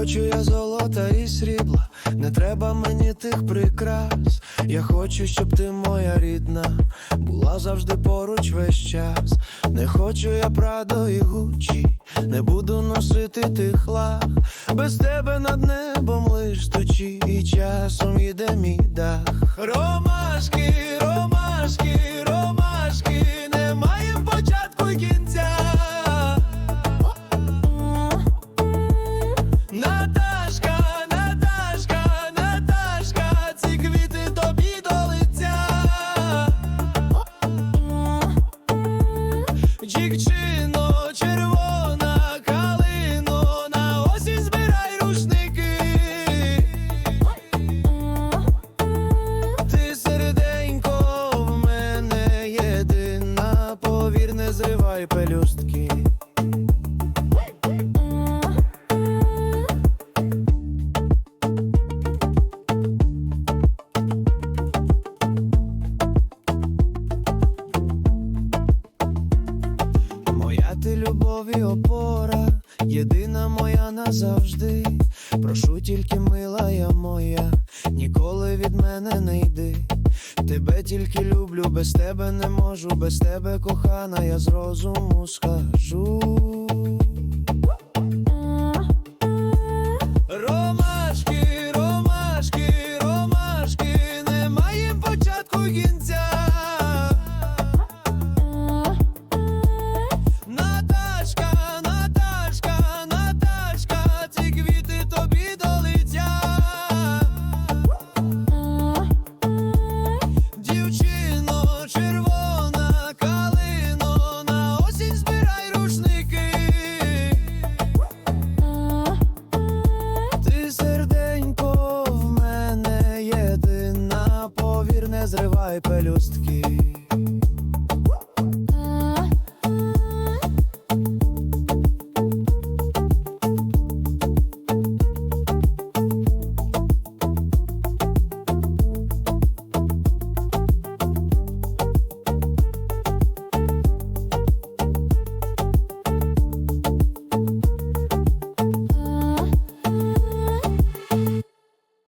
хочу я золота і срібла, не треба мені тих прикрас. Я хочу, щоб ти моя рідна, була завжди поруч весь час. Не хочу я Прадо і Гучі, не буду носити тих лах. Без тебе над небом лиш тучі, і часом іде мій дах. Ромашки, Дівчино, червона калино, на осінь збирай рушники. Ти серденько в мене єдина, повір, не зривай пелюстки. Ти любов і опора, єдина моя назавжди. Прошу тільки мила я моя, ніколи від мене не йди. Тебе тільки люблю, без тебе не можу, без тебе кохана, я з розуму скажу. Зривай пелюстки.